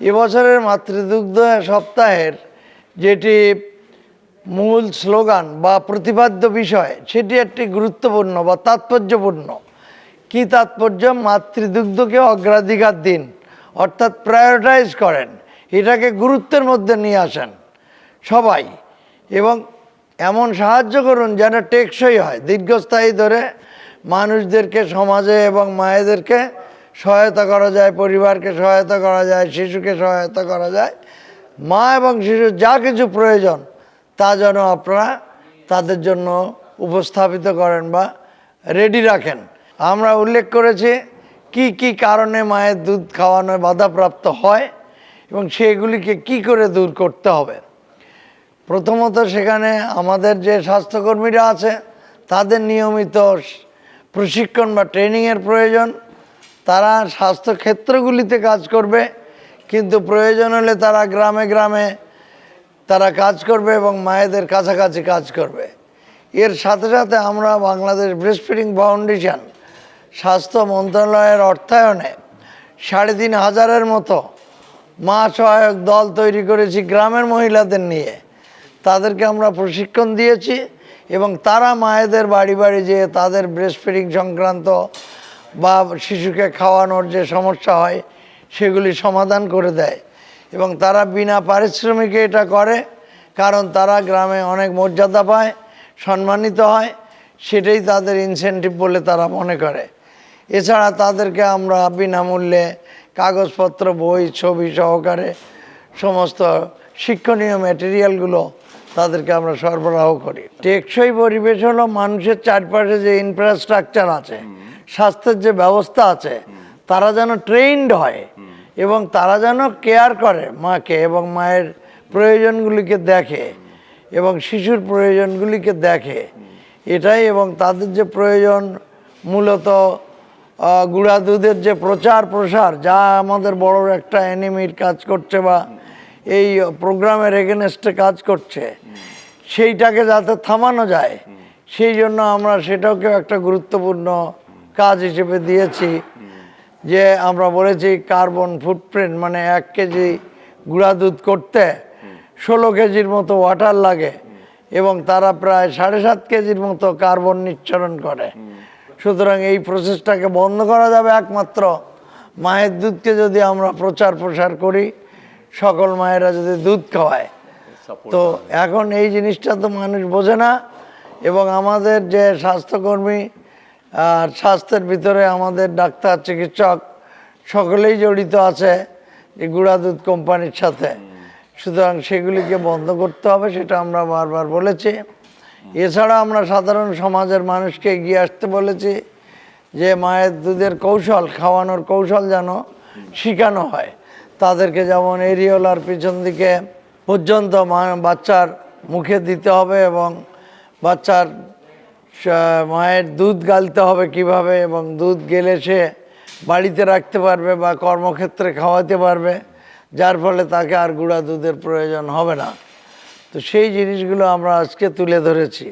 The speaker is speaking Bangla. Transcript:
এবছরের মাতৃদুগ্ধ সপ্তাহের যেটি মূল স্লোগান বা প্রতিপাদ্য বিষয়, সেটি একটি গুরুত্বপূর্ণ বা তাৎপর্যপূর্ণ। কি তাৎপর্য? মাতৃদুগ্ধকে অগ্রাধিকার দিন, অর্থাৎ প্রায়োরিটাইজ করেন, এটাকে গুরুত্বের মধ্যে নিয়ে আসেন সবাই। এবং এমন সাহায্য করুন যেন টেকসই হয়। দীর্ঘস্থায়ী ধরে মানুষদেরকে, সমাজে এবং মায়েদেরকে সহায়তা করা যায়, পরিবারকে সহায়তা করা যায়, শিশুকে সহায়তা করা যায়। মা এবং শিশুর যা কিছু প্রয়োজন, তা যেন আপনারা তাদের জন্য উপস্থাপিত করেন বা রেডি রাখেন। আমরা উল্লেখ করেছি কি কি কারণে মায়ের দুধ খাওয়ানোয় বাধাপ্রাপ্ত হয় এবং সেগুলিকে কি করে দূর করতে হবে। প্রথমত সেখানে আমাদের যে স্বাস্থ্যকর্মীরা আছে, তাদের নিয়মিত প্রশিক্ষণ বা ট্রেনিংয়ের প্রয়োজন। তারা স্বাস্থ্য ক্ষেত্রগুলিতে কাজ করবে, কিন্তু প্রয়োজন হলে তারা গ্রামে গ্রামে তারা কাজ করবে এবং মায়েদের কাছাকাছি কাজ করবে। এর সাথে সাথে আমরা বাংলাদেশ ব্রেস্ট ফিডিং ফাউন্ডেশন স্বাস্থ্য মন্ত্রণালয়ের অর্থায়নে সাড়ে তিন হাজারের মতো মা সহায়ক দল তৈরি করেছি গ্রামের মহিলাদের নিয়ে। তাদেরকে আমরা প্রশিক্ষণ দিয়েছি এবং তারা মায়েদের বাড়ি বাড়ি যেয়ে তাদের ব্রেস্ট ফিডিং সংক্রান্ত বা শিশুকে খাওয়ানোর যে সমস্যা হয়, সেগুলি সমাধান করে দেয়। এবং তারা বিনা পারিশ্রমিকে এটা করে, কারণ তারা গ্রামে অনেক মর্যাদা পায়, সম্মানিত হয়, সেটাই তাদের ইনসেন্টিভ বলে তারা মনে করে। এছাড়া তাদেরকে আমরা বিনামূল্যে কাগজপত্র, বই, ছবি সহকারে সমস্ত শিক্ষণীয় ম্যাটেরিয়ালগুলো তাদেরকে আমরা সরবরাহ করি। টেকসই পরিবেশ হলো মানুষের চারপাশে যে ইনফ্রাস্ট্রাকচার আছে স্বাস্থ্যের যে ব্যবস্থা আছে, তারা যেন ট্রেইনড হয় এবং তারা যেন কেয়ার করে মাকে এবং মায়ের প্রয়োজনগুলিকে দেখে এবং শিশুর প্রয়োজনগুলিকে দেখে। এটাই এবং তাদের যে প্রয়োজন, মূলত গুঁড়া দুধের যে প্রচার প্রসার, যা আমাদের বড় একটা এনিমির কাজ করছে বা এই প্রোগ্রামের এগেনস্টে কাজ করছে, সেইটাকে যাতে থামানো যায়, সেই জন্য আমরা সেটাকেও একটা গুরুত্বপূর্ণ কাজ হিসেবে দিয়েছি। যে আমরা বলেছি কার্বন ফুটপ্রিন্ট মানে এক কেজি গুঁড়া দুধ করতে ষোলো কেজির মতো ওয়াটার লাগে এবং তারা প্রায় সাড়ে সাত কেজির মতো কার্বন নিঃসরণ করে। সুতরাং এই প্রসেসটাকে বন্ধ করা যাবে একমাত্র মায়ের দুধকে যদি আমরা প্রচার প্রসার করি সকল মায়েরা যদি দুধ খাওয়ায়। তো এখন এই জিনিসটা তো মানুষ বোঝে না এবং আমাদের যে স্বাস্থ্যকর্মী আর স্বাস্থ্যের ভিতরে আমাদের ডাক্তার, চিকিৎসক সকলেই জড়িত আছে এই গুঁড়া দুধ কোম্পানির সাথে। সুতরাং সেগুলিকে বন্ধ করতে হবে, সেটা আমরা বারবার বলেছি। এছাড়া আমরা সাধারণ সমাজের মানুষকে এগিয়ে আসতে বলেছি যে মায়ের দুধের কৌশল, খাওয়ানোর কৌশল যেন শেখানো হয়। তাদেরকে যেমন এরিওলার পিছন দিকে পর্যন্ত বাচ্চার মুখে দিতে হবে এবং বাচ্চার মায়ের দুধ গালতে হবে কীভাবে এবং দুধ গেলে সে বাড়িতে রাখতে পারবে বা কর্মক্ষেত্রে খাওয়াতে পারবে, যার ফলে তাকে আর গুঁড়া দুধের প্রয়োজন হবে না। তো সেই জিনিসগুলো আমরা আজকে তুলে ধরেছি।